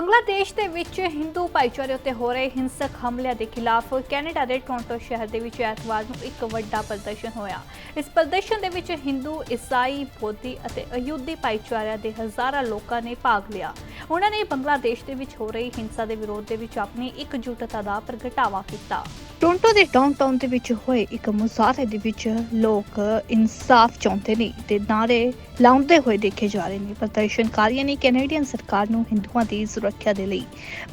ਬੰਗਲਾਦੇਸ਼ ਦੇ ਵਿੱਚ ਹਿੰਦੂ ਭਾਈਚਾਰੇ ਉੱਤੇ ਹੋ ਰਹੇ ਹਿੰਸਕ ਹਮਲਿਆਂ ਦੇ ਖਿਲਾਫ ਕੈਨੇਡਾ ਦੇ ਟੋਰਾਂਟੋ ਸ਼ਹਿਰ ਦੇ ਵਿੱਚ ਐਤਵਾਰ ਨੂੰ ਇੱਕ ਵੱਡਾ ਪ੍ਰਦਰਸ਼ਨ ਹੋਇਆ। ਇਸ ਪ੍ਰਦਰਸ਼ਨ ਦੇ ਵਿੱਚ ਹਿੰਦੂ, ਈਸਾਈ, ਬੋਧੀ ਅਤੇ ਅਯੁੱਧੀ ਭਾਈਚਾਰਿਆਂ ਦੇ ਹਜ਼ਾਰਾਂ ਲੋਕਾਂ ਨੇ ਭਾਗ ਲਿਆ। ਉਹਨਾਂ ਨੇ ਬੰਗਲਾਦੇਸ਼ ਦੇ ਵਿੱਚ ਹੋ ਰਹੀ ਹਿੰਸਾ ਦੇ ਵਿਰੋਧ ਦੇ ਵਿੱਚ ਆਪਣੀ ਇਕਜੁੱਟਤਾ ਦਾ ਪ੍ਰਗਟਾਵਾ ਕੀਤਾ। ਟੋਰਾਂਟੋ ਦੇ ਡਾਊਨਟਾਊਨ ਦੇ ਵਿੱਚ ਹੋਏ ਇੱਕ ਮੁਜ਼ਾਹਰੇ ਦੇ ਵਿੱਚ ਲੋਕ ਇਨਸਾਫ ਚਾਹੁੰਦੇ ਨੇ ਤੇ ਨਾਰੇ ਲਾਉਂਦੇ ਹੋਏ ਦੇਖੇ ਜਾ ਰਹੇ ਨੇ। ਪ੍ਰਦਰਸ਼ਨਕਾਰੀਆਂ ਨੇ ਕੈਨੇਡੀਅਨ ਸਰਕਾਰ ਨੂੰ ਹਿੰਦੂਆਂ ਦੀ ਸੁਰੱਖਿਆ ਦੇ ਲਈ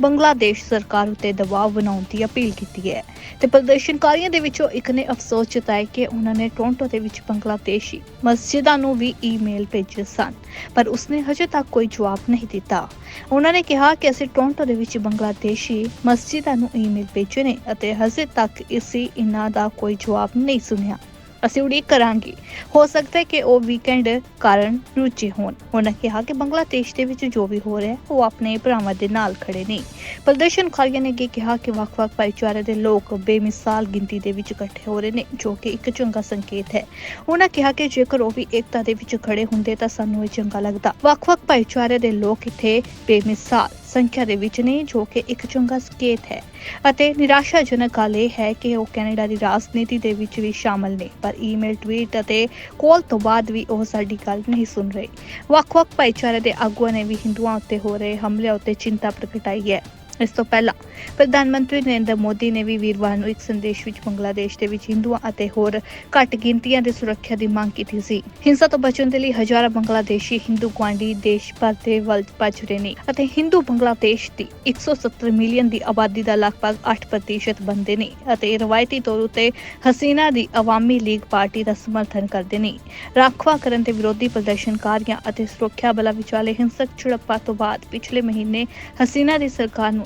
ਬੰਗਲਾਦੇਸ਼ ਸਰਕਾਰ ਉੱਤੇ ਦਬਾਅ ਬਣਾਉਣ ਦੀ ਅਪੀਲ ਕੀਤੀ ਹੈ। ਤੇ ਪ੍ਰਦਰਸ਼ਨਕਾਰੀਆਂ ਦੇ ਵਿੱਚੋਂ ਇੱਕ ਨੇ ਅਫਸੋਸ ਜਤਾਇਆ ਕਿ ਉਹਨਾਂ ਨੇ ਟੋਰਾਂਟੋ ਦੇ ਵਿੱਚ ਬੰਗਲਾਦੇਸ਼ੀ ਮਸਜਿਦਾਂ ਨੂੰ ਵੀ ਈਮੇਲ ਭੇਜੇ ਸਨ, ਪਰ ਉਸਨੇ ਹਜੇ ਤੱਕ ਕੋਈ ਜਵਾਬ ਨਹੀਂ ਦਿੱਤਾ। ਉਹਨਾਂ ਨੇ ਕਿਹਾ ਕਿ ਅਸੀਂ ਟੋਰਾਂਟੋ ਦੇ ਵਿੱਚ ਬੰਗਲਾਦੇਸ਼ੀ ਮਸਜਿਦਾਂ ਨੂੰ ਈਮੇਲ ਭੇਜੇ ਨੇ ਅਤੇ ਹਜੇ ਤੱਕ ਅਸੀਂ ਇਹਨਾਂ ਦਾ ਕੋਈ ਜਵਾਬ ਨਹੀਂ ਸੁਣਿਆ। ਅਸੀਂ ਉਡੀਕ ਕਰਾਂਗੇ। ਹੋ ਸਕਦਾ ਹੈ ਕਿ ਉਹ ਵੀਕਐਂਡ ਕਾਰਨ ਰੁੱਝੇ ਹੋਣ। ਉਹਨਾਂ ਕਿਹਾ ਕਿ ਬੰਗਲਾਦੇਸ਼ ਦੇ ਵਿੱਚ ਜੋ ਵੀ ਹੋ ਰਿਹਾ ਹੈ, ਉਹ ਆਪਣੇ ਭਰਾਵਾਂ ਦੇ ਨਾਲ ਖੜੇ ਨੇ। ਪ੍ਰਦਰਸ਼ਨਕਾਰੀਆਂ ਨੇ ਅੱਗੇ ਕਿਹਾ ਕਿ ਵੱਖ-ਵੱਖ ਭਾਈਚਾਰੇ ਦੇ ਲੋਕ ਬੇਮਿਸਾਲ ਗਿਣਤੀ ਦੇ ਵਿੱਚ ਇਕੱਠੇ ਹੋ ਰਹੇ ਨੇ, ਜੋ ਕਿ ਇੱਕ ਚੰਗਾ ਸੰਕੇਤ ਹੈ। ਉਹਨਾਂ ਕਿਹਾ ਕਿ ਜੇਕਰ ਉਹ ਵੀ ਏਕਤਾ ਦੇ ਵਿੱਚ ਖੜੇ ਹੁੰਦੇ ਤਾਂ ਸਾਨੂੰ ਇਹ ਚੰਗਾ ਲੱਗਦਾ। ਵੱਖ-ਵੱਖ ਭਾਈਚਾਰੇ ਦੇ ਲੋਕ ਇੱਥੇ ਬੇਮਿਸਾਲ ਸੰਖਿਆ ਦੇ ਵਿੱਚ ਨੇ, ਜੋ ਕਿ ਇੱਕ ਚੰਗਾ ਸੰਕੇਤ ਹੈ। ਅਤੇ ਨਿਰਾਸ਼ਾਜਨਕ ਗੱਲ ਇਹ ਹੈ ਕਿ ਉਹ ਕੈਨੇਡਾ ਦੀ ਰਾਜਨੀਤੀ ਦੇ ਵਿੱਚ ਵੀ ਸ਼ਾਮਲ ਨੇ। ਪਰ ਈਮੇਲ, ਟਵੀਟ ਅਤੇ ਕਾਲ ਤੋਂ ਬਾਅਦ ਵੀ ਉਹ ਸਾਡੀ ਗੱਲ ਨਹੀਂ ਸੁਣ ਰਹੇ। ਵੱਖ-ਵੱਖ ਭਾਈਚਾਰੇ ਦੇ ਆਗੂਆਂ ਨੇ ਵੀ ਹਿੰਦੂਆਂ ਉੱਤੇ ਹੋ ਰਹੇ ਹਮਲਿਆਂ ਉੱਤੇ ਚਿੰਤਾ ਪ੍ਰਗਟਾਈ ਹੈ। ਇਸ ਤੋਂ ਪਹਿਲਾਂ ਪ੍ਰਧਾਨ ਮੰਤਰੀ ਨਰਿੰਦਰ ਮੋਦੀ ਨੇ ਵੀ ਵੀਰਵਾਰ ਨੂੰ ਇੱਕ ਸੰਦੇਸ਼ ਵਿੱਚ ਬੰਗਲਾਦੇਸ਼ ਦੇ ਵਿੱਚ ਹਿੰਦੂਆਂ ਅਤੇ ਹੋਰ ਘੱਟ ਗਿਣਤੀਆਂ ਦੀ ਸੁਰੱਖਿਆ ਦੀ ਮੰਗ ਕੀਤੀ ਸੀ। ਹਿੰਸਾ ਤੋਂ ਬਚਣ ਦੇ ਲਈ ਹਜ਼ਾਰਾਂ ਬੰਗਲਾਦੇਸ਼ੀ ਹਿੰਦੂ ਗੁਆਂਢੀ ਦੇਸ਼ ਭਰ ਦੇ ਵੱਲ ਭੱਜ ਰਹੇ ਨੇ ਅਤੇ ਹਿੰਦੂ ਬੰਗਲਾਦੇਸ਼ ਦੀ 170 ਮਿਲੀਅਨ ਦੀ ਆਬਾਦੀ ਦਾ ਲਗਭਗ 8% ਬੰਦੇ ਨੇ ਅਤੇ ਰਵਾਇਤੀ ਤੌਰ ਉਤੇ ਹਸੀਨਾ ਦੀ ਅਵਾਮੀ ਲੀਗ ਪਾਰਟੀ ਦਾ ਸਮਰਥਨ ਕਰਦੇ ਨੇ। ਰਾਖਵਾ ਕਰਨ ਦੇ ਵਿਰੋਧੀ ਪ੍ਰਦਰਸ਼ਨਕਾਰੀਆਂ ਅਤੇ ਸੁਰੱਖਿਆ ਬਲਾਂ ਵਿਚਾਲੇ ਹਿੰਸਕ ਝੜਪਾਂ ਤੋਂ ਬਾਅਦ ਪਿਛਲੇ ਮਹੀਨੇ ਹਸੀਨਾ ਦੀ ਸਰਕਾਰ ਨੂੰ